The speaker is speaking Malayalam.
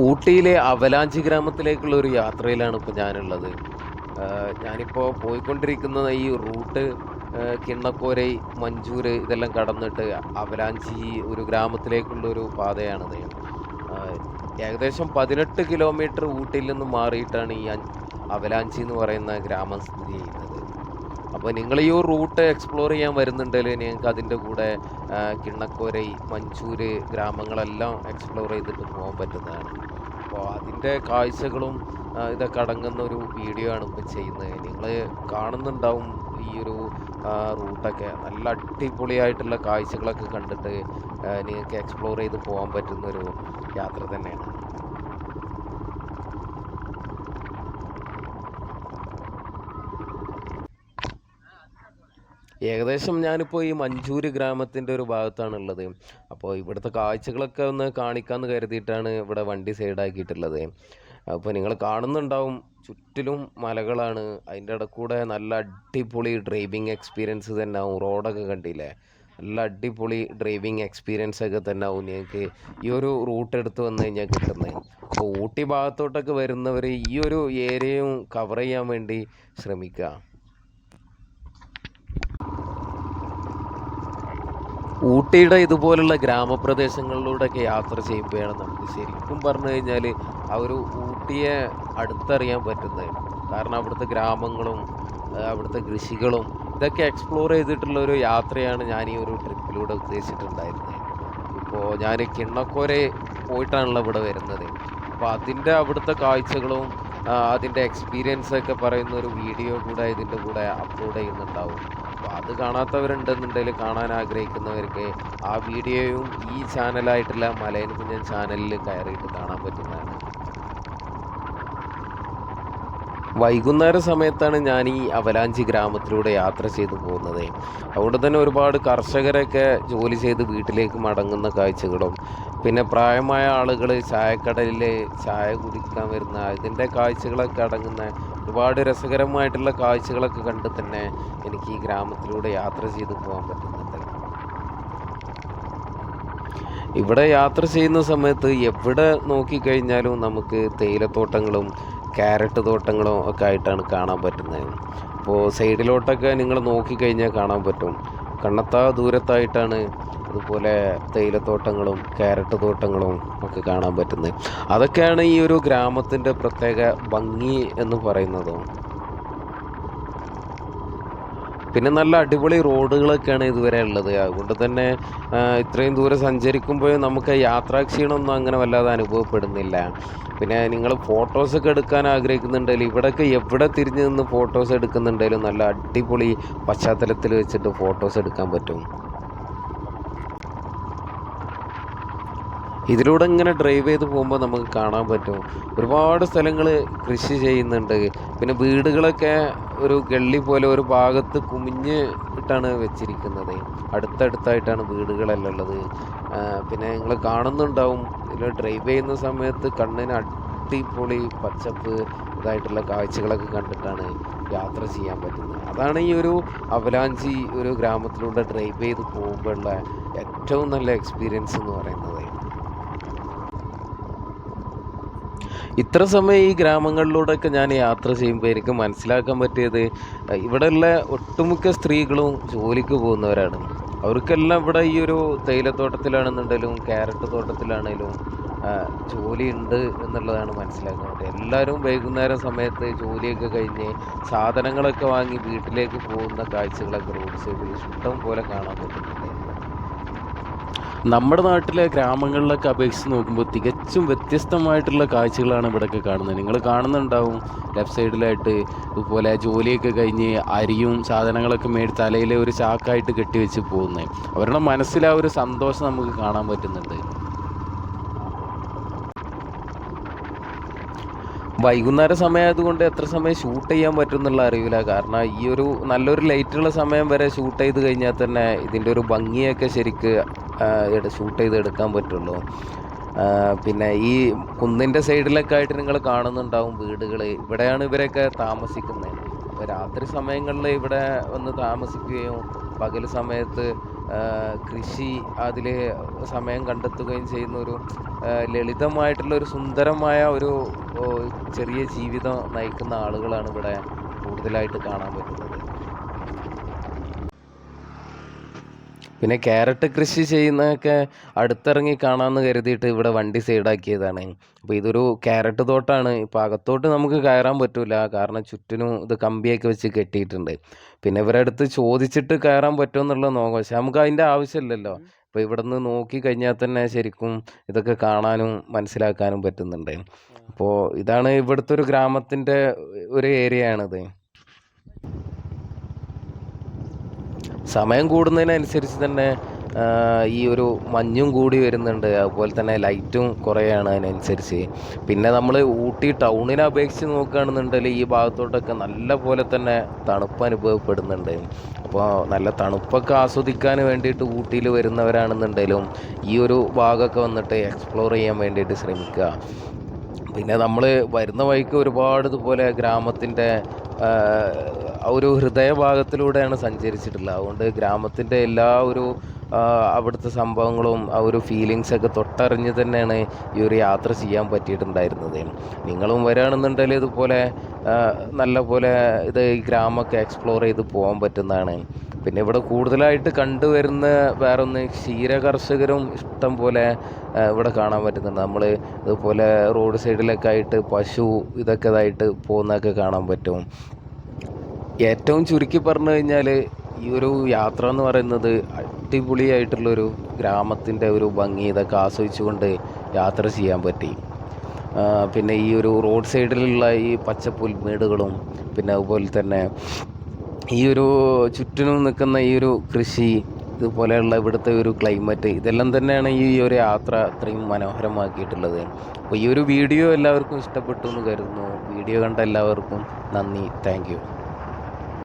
ഊട്ടിയിലെ അവലാഞ്ചി ഗ്രാമത്തിലേക്കുള്ള ഒരു യാത്രയിലാണ് ഇപ്പോൾ ഞാനുള്ളത്. ഞാനിപ്പോൾ പോയിക്കൊണ്ടിരിക്കുന്ന ഈ റൂട്ട് കിണ്ണക്കോരൈ മഞ്ചൂര് ഇതെല്ലാം കടന്നിട്ട് അവലാഞ്ചി ഒരു ഗ്രാമത്തിലേക്കുള്ള ഒരു പാതയാണ് ആഹ് ഏകദേശം പതിനെട്ട് കിലോമീറ്റർ ഊട്ടിയിൽ നിന്ന് മാറിയിട്ടാണ് ഈ അവലാഞ്ചി എന്ന് പറയുന്ന ഗ്രാമം സ്ഥിതി ചെയ്യുന്നത്. അപ്പോൾ നിങ്ങൾ ഈ റൂട്ട് എക്സ്പ്ലോർ ചെയ്യാൻ വരുന്നുണ്ടെങ്കിൽ നിങ്ങൾക്ക് അതിന്റെ കൂടെ കിണ്ണക്കോരൈ മഞ്ചൂര് ഗ്രാമങ്ങളെല്ലാം എക്സ്പ്ലോർ ചെയ്തിട്ട് പോകാൻ പറ്റുന്നതാണ്. അപ്പോൾ അതിന്റെ കാഴ്ചകളും ഇതൊക്കെ അടങ്ങുന്ന ഒരു വീഡിയോ ആണ് ഇപ്പം ചെയ്യുന്നത്. നിങ്ങൾ കാണുന്നുണ്ടാവും ഈ ഒരു റൂട്ടൊക്കെ. നല്ല അടിപൊളിയായിട്ടുള്ള കാഴ്ചകളൊക്കെ കണ്ടിട്ട് നിങ്ങൾക്ക് എക്സ്പ്ലോർ ചെയ്ത് പോകാൻ പറ്റുന്ന ഒരു യാത്ര തന്നെയാണ്. ഏകദേശം ഞാനിപ്പോൾ ഈ മഞ്ചൂര് ഗ്രാമത്തിന്റെ ഒരു ഭാഗത്താണുള്ളത്. അപ്പോൾ ഇവിടുത്തെ കാഴ്ചകളൊക്കെ ഒന്ന് കാണിക്കാമെന്ന് കരുതിയിട്ടാണ് ഇവിടെ വണ്ടി സൈഡാക്കിയിട്ടുള്ളത്. അപ്പോൾ നിങ്ങൾ കാണുന്നുണ്ടാവും ചുറ്റിലും മലകളാണ്. അതിന്റെ ഇടക്കൂടെ നല്ല അടിപൊളി ഡ്രൈവിംഗ് എക്സ്പീരിയൻസ് തന്നെ ആവും റോഡൊക്കെ കണ്ടില്ലേ? നല്ല അടിപൊളി ഡ്രൈവിംഗ് എക്സ്പീരിയൻസ് ഒക്കെ തന്നെ ആവും നിങ്ങൾക്ക് ഈ ഒരു റൂട്ട് എടുത്ത് വന്നു കഴിഞ്ഞാൽ കിട്ടുന്നത് അപ്പോൾ ഊട്ടി ഭാഗത്തോട്ടൊക്കെ വരുന്നവർ ഈ ഒരു ഏരിയയും കവർ ചെയ്യാൻ വേണ്ടി ശ്രമിക്കുക ഊട്ടിയുടെ ഇതുപോലുള്ള ഗ്രാമപ്രദേശങ്ങളിലൂടെയൊക്കെ യാത്ര ചെയ്യുമ്പോഴാണ് നമുക്ക് ശരിക്കും പറഞ്ഞു കഴിഞ്ഞാൽ ആ ഒരു ഊട്ടിയെ അടുത്തറിയാൻ പറ്റുന്നത്. കാരണം അവിടുത്തെ ഗ്രാമങ്ങളും അവിടുത്തെ കൃഷികളും ഇതൊക്കെ എക്സ്പ്ലോർ ചെയ്തിട്ടുള്ള ഒരു യാത്രയാണ് ഞാൻ ഈ ഒരു ട്രിപ്പിലൂടെ ഉദ്ദേശിച്ചിട്ടുണ്ടായിരുന്നത്. ഇപ്പോൾ ഞാൻ കിണ്ണക്കോരെ പോയിട്ടാണല്ലോ ഇവിടെ വരുന്നത്. അപ്പോൾ അതിന്റെ അവിടുത്തെ കാഴ്ചകളും അതിന്റെ എക്സ്പീരിയൻസ് ഒക്കെ പറയുന്ന ഒരു വീഡിയോ കൂടെ ഇതിന്റെ കൂടെ അപ്ലോഡ് ചെയ്യുന്നുണ്ടാവും. അപ്പോൾ അത് കാണാത്തവരുണ്ടെന്നുണ്ടെങ്കിൽ കാണാൻ ആഗ്രഹിക്കുന്നവർക്ക് ആ വീഡിയോയും ഈ ചാനലായിട്ടുള്ള മലയൻ കുഞ്ഞൻ ചാനലിൽ കയറിയിട്ട് കാണാൻ പറ്റുന്നതാണ്. വൈകുന്നേര സമയത്താണ് ഞാൻ ഈ അവലാഞ്ചി ഗ്രാമത്തിലൂടെ യാത്ര ചെയ്തു പോകുന്നത്. അവിടെ തന്നെ ഒരുപാട് കർഷകരൊക്കെ ജോലി ചെയ്ത് വീട്ടിലേക്ക് മടങ്ങുന്ന കാഴ്ചകളും പിന്നെ പ്രായമായ ആളുകൾ ചായക്കടലിൽ ചായ കുടിക്കാൻ വരുന്ന ഇതിന്റെ കാഴ്ചകളൊക്കെ അടങ്ങുന്ന ഒരുപാട് രസകരമായിട്ടുള്ള കാഴ്ചകളൊക്കെ കണ്ട് തന്നെ എനിക്ക് ഈ ഗ്രാമത്തിലൂടെ യാത്ര ചെയ്ത് പോകാൻ പറ്റുന്നുണ്ട്. ഇവിടെ യാത്ര ചെയ്യുന്ന സമയത്ത് എവിടെ നോക്കിക്കഴിഞ്ഞാലും നമുക്ക് തേയിലത്തോട്ടങ്ങളും ക്യാരറ്റ് തോട്ടങ്ങളും ഒക്കെ ആയിട്ടാണ് കാണാൻ പറ്റുന്നത്. അപ്പോൾ സൈഡിലോട്ടൊക്കെ നിങ്ങൾ നോക്കിക്കഴിഞ്ഞാൽ കാണാൻ പറ്റും. കണ്ണത്താ ദൂരത്തായിട്ടാണ് അതുപോലെ തേയിലത്തോട്ടങ്ങളും ക്യാരറ്റ് തോട്ടങ്ങളും ഒക്കെ കാണാൻ പറ്റുന്നത്. അതൊക്കെയാണ് ഈ ഒരു ഗ്രാമത്തിന്റെ പ്രത്യേക ഭംഗി എന്ന് പറയുന്നത്. പിന്നെ നല്ല അടിപൊളി റോഡുകളൊക്കെയാണ് ഇതുവരെ ഉള്ളത്. അതുകൊണ്ട് തന്നെ ഇത്രയും ദൂരം സഞ്ചരിക്കുമ്പോൾ നമുക്ക് യാത്രാക്ഷീണമൊന്നും അങ്ങനെ വല്ലാതെ അനുഭവപ്പെടുന്നില്ല. പിന്നെ നിങ്ങൾ ഫോട്ടോസൊക്കെ എടുക്കാൻ ആഗ്രഹിക്കുന്നുണ്ടെങ്കിൽ ഇവിടെയൊക്കെ എവിടെ തിരിഞ്ഞ് നിന്ന് ഫോട്ടോസ് എടുക്കുന്നുണ്ടെങ്കിലും നല്ല അടിപൊളി പശ്ചാത്തലത്തിൽ വെച്ചിട്ട് ഫോട്ടോസ് എടുക്കാൻ പറ്റും. ഇതിലൂടെ ഇങ്ങനെ ഡ്രൈവ് ചെയ്ത് പോകുമ്പോൾ നമുക്ക് കാണാൻ പറ്റും. ഒരുപാട് സ്ഥലങ്ങൾ കൃഷി ചെയ്യുന്നുണ്ട്. പിന്നെ വീടുകളൊക്കെ ഒരു ഗള്ളി പോലെ ഒരു ഭാഗത്ത് കുമിഞ്ഞ് ഇട്ടാണ് വെച്ചിരിക്കുന്നത്. അടുത്തടുത്തായിട്ടാണ് വീടുകളെല്ലാം ഉള്ളത്. പിന്നെ നിങ്ങൾ കാണുന്നുണ്ടാവും. ഇതിൽ ഡ്രൈവ് ചെയ്യുന്ന സമയത്ത് കണ്ണിന് അടിപൊളി പച്ചപ്പ് ഇതായിട്ടുള്ള കാഴ്ചകളൊക്കെ കണ്ടിട്ടാണ് യാത്ര ചെയ്യാൻ പറ്റുന്നത്. അതാണ് ഈ ഒരു അവലാഞ്ചി ഒരു ഗ്രാമത്തിലൂടെ ഡ്രൈവ് ചെയ്ത് പോകുമ്പോഴുള്ള ഏറ്റവും നല്ല എക്സ്പീരിയൻസ് എന്ന് പറയുന്നത്. ഇത്ര സമയം ഈ ഗ്രാമങ്ങളിലൂടെയൊക്കെ ഞാൻ യാത്ര ചെയ്യുമ്പോൾ എനിക്ക് മനസ്സിലാക്കാൻ പറ്റിയത് ഇവിടെ ഇവിടെയുള്ള ഒട്ടുമിക്ക സ്ത്രീകളും ജോലിക്ക് പോകുന്നവരാണ്. അവർക്കെല്ലാം ഇവിടെ ഈ ഒരു തേയിലത്തോട്ടത്തിലാണെന്നുണ്ടെങ്കിലും ക്യാരറ്റ് തോട്ടത്തിലാണെങ്കിലും ജോലി ഉണ്ട് എന്നുള്ളതാണ് മനസ്സിലാക്കുന്നത് എല്ലാവരും വൈകുന്നേരം സമയത്ത് ജോലിയൊക്കെ കഴിഞ്ഞ് സാധനങ്ങളൊക്കെ വാങ്ങി വീട്ടിലേക്ക് പോകുന്ന കാഴ്ചകളൊക്കെ റോഡ് സൈഡിൽ ഇഷ്ടം പോലെ കാണാൻ പറ്റുന്നുണ്ട്. നമ്മുടെ നാട്ടിലെ ഗ്രാമങ്ങളിലൊക്കെ അപേക്ഷിച്ച് നോക്കുമ്പോൾ തികച്ചും വ്യത്യസ്തമായിട്ടുള്ള കാഴ്ചകളാണ് ഇവിടെയൊക്കെ കാണുന്നത്. നിങ്ങൾ കാണുന്നുണ്ടാവും. ലെഫ്റ്റ് സൈഡിലായിട്ട് ഇതുപോലെ ജോലിയൊക്കെ കഴിഞ്ഞ് അരിയും സാധനങ്ങളൊക്കെ മേടി തലയിലെ ഒരു ചാക്കായിട്ട് കെട്ടിവെച്ച് പോകുന്നത്. അവരുടെ മനസ്സിലാ ഒരു സന്തോഷം നമുക്ക് കാണാൻ പറ്റുന്നുണ്ട്. വൈകുന്നേര സമയമായതുകൊണ്ട് എത്ര സമയം ഷൂട്ട് ചെയ്യാൻ പറ്റും എന്നുള്ള അറിയില്ല കാരണം ഈ ഒരു നല്ലൊരു ലൈറ്റുള്ള സമയം വരെ ഷൂട്ട് ചെയ്ത് കഴിഞ്ഞാൽ തന്നെ ഇതിന്റെ ഒരു ഭംഗിയൊക്കെ ശരിക്ക് ഷൂട്ട് ചെയ്ത് എടുക്കാൻ പറ്റുള്ളൂ. പിന്നെ ഈ കുന്നിന്റെ സൈഡിലൊക്കെ ആയിട്ട് നിങ്ങൾ കാണുന്നുണ്ടാവും വീടുകൾ ഇവിടെയാണ് ഇവരൊക്കെ താമസിക്കുന്നത്. രാത്രി സമയങ്ങളിൽ ഇവിടെ വന്ന് താമസിക്കുകയും പകൽ സമയത്ത് കൃഷി അതിൽ സമയം കണ്ടെത്തുകയും ചെയ്യുന്ന ഒരു ലളിതമായിട്ടുള്ള ഒരു സുന്ദരമായ ഒരു ചെറിയ ജീവിതം നയിക്കുന്ന ആളുകളാണ് ഇവിടെ കൂടുതലായിട്ട് കാണാൻ പറ്റുന്നത്. പിന്നെ ക്യാരറ്റ് കൃഷി ചെയ്യുന്നതൊക്കെ അടുത്തിറങ്ങി കാണാമെന്ന് കരുതിയിട്ട് ഇവിടെ വണ്ടി സൈഡാക്കിയതാണ്. അപ്പോൾ ഇതൊരു ക്യാരറ്റ് തോട്ടാണ്. ഇപ്പോൾ അകത്തോട്ട് നമുക്ക് കയറാൻ പറ്റില്ല കാരണം ചുറ്റിനും ഇത് കമ്പിയൊക്കെ വെച്ച് കെട്ടിയിട്ടുണ്ട്. പിന്നെ ഇവരുടെ അടുത്ത് ചോദിച്ചിട്ട് കയറാൻ പറ്റുമോ എന്നുള്ളത് നോക്കാം. പക്ഷെ നമുക്ക് അതിന്റെ ആവശ്യമില്ലല്ലോ. അപ്പോൾ ഇവിടെ നിന്ന് നോക്കി കഴിഞ്ഞാൽ തന്നെ ശരിക്കും ഇതൊക്കെ കാണാനും മനസ്സിലാക്കാനും പറ്റുന്നുണ്ട്. അപ്പോൾ ഇതാണ് ഇവിടുത്തെ ഒരു ഗ്രാമത്തിന്റെ ഒരു ഏരിയ ആണിത് സമയം കൂടുന്നതിനനുസരിച്ച് തന്നെ ഈ ഒരു മഞ്ഞും കൂടി വരുന്നുണ്ട്. അതുപോലെ തന്നെ ലൈറ്റും കുറയാണ് അതിനനുസരിച്ച്. പിന്നെ നമ്മൾ ഊട്ടി ടൗണിനെ അപേക്ഷിച്ച് നോക്കുകയാണെന്നുണ്ടെങ്കിൽ ഈ ഭാഗത്തോട്ടൊക്കെ നല്ല പോലെ തന്നെ തണുപ്പ് അനുഭവപ്പെടുന്നുണ്ട്. അപ്പോൾ നല്ല തണുപ്പൊക്കെ ആസ്വദിക്കാൻ വേണ്ടിയിട്ട് ഊട്ടിയിൽ വരുന്നവരാണെന്നുണ്ടെങ്കിലും ഈ ഒരു ഭാഗമൊക്കെ വന്നിട്ട് എക്സ്പ്ലോർ ചെയ്യാൻ വേണ്ടിയിട്ട് ശ്രമിക്കുക. പിന്നെ നമ്മൾ വരുന്ന വഴിക്ക് ഒരുപാട് ഇതുപോലെ ഗ്രാമത്തിന്റെ ഒരു ഹൃദയഭാഗത്തിലൂടെയാണ് സഞ്ചരിച്ചിട്ടുള്ളത്. അതുകൊണ്ട് ഗ്രാമത്തിന്റെ എല്ലാ ഒരു അവിടുത്തെ സംഭവങ്ങളും ആ ഒരു ഫീലിങ്സ് ഒക്കെ തൊട്ടറിഞ്ഞ് തന്നെയാണ് ഈ ഒരു യാത്ര ചെയ്യാൻ പറ്റിയിട്ടുണ്ടായിരുന്നത്. നിങ്ങളും വരികയാണെന്നുണ്ടെങ്കിൽ ഇതുപോലെ നല്ല പോലെ ഇത് ഈ ഗ്രാമമൊക്കെ എക്സ്പ്ലോർ ചെയ്ത് പോകാൻ പറ്റുന്നതാണ്. പിന്നെ ഇവിടെ കൂടുതലായിട്ട് കണ്ടുവരുന്ന വേറൊന്ന് ക്ഷീര കർഷകരും ഇഷ്ടം പോലെ ഇവിടെ കാണാൻ പറ്റുന്നുണ്ട്. നമ്മൾ ഇതുപോലെ റോഡ് സൈഡിലൊക്കെ ആയിട്ട് പശു ഇതൊക്കെ ഇതായിട്ട് പോകുന്നതൊക്കെ കാണാൻ പറ്റും. ഏറ്റവും ചുരുക്കി പറഞ്ഞു കഴിഞ്ഞാൽ ഈ ഒരു യാത്ര എന്ന് പറയുന്നത് അടിപൊളിയായിട്ടുള്ളൊരു ഗ്രാമത്തിന്റെ ഒരു ഭംഗി ഇതൊക്കെ ആസ്വദിച്ചുകൊണ്ട് യാത്ര ചെയ്യാൻ പറ്റി. പിന്നെ ഈ ഒരു റോഡ് സൈഡിലുള്ള ഈ പച്ചപ്പുൽമേടുകളും പിന്നെ അതുപോലെ തന്നെ ഈ ഒരു ചുറ്റിനും നിൽക്കുന്ന ഈ ഒരു കൃഷി ഇതുപോലെയുള്ള ഇവിടുത്തെ ഒരു ക്ലൈമറ്റ് ഇതെല്ലാം തന്നെയാണ് ഈ ഒരു യാത്ര അത്രയും മനോഹരമാക്കിയിട്ടുള്ളത്. അപ്പോൾ ഈ ഒരു വീഡിയോ എല്ലാവർക്കും ഇഷ്ടപ്പെട്ടു എന്ന് കരുതുന്നു. വീഡിയോ കണ്ട എല്ലാവർക്കും നന്ദി. താങ്ക്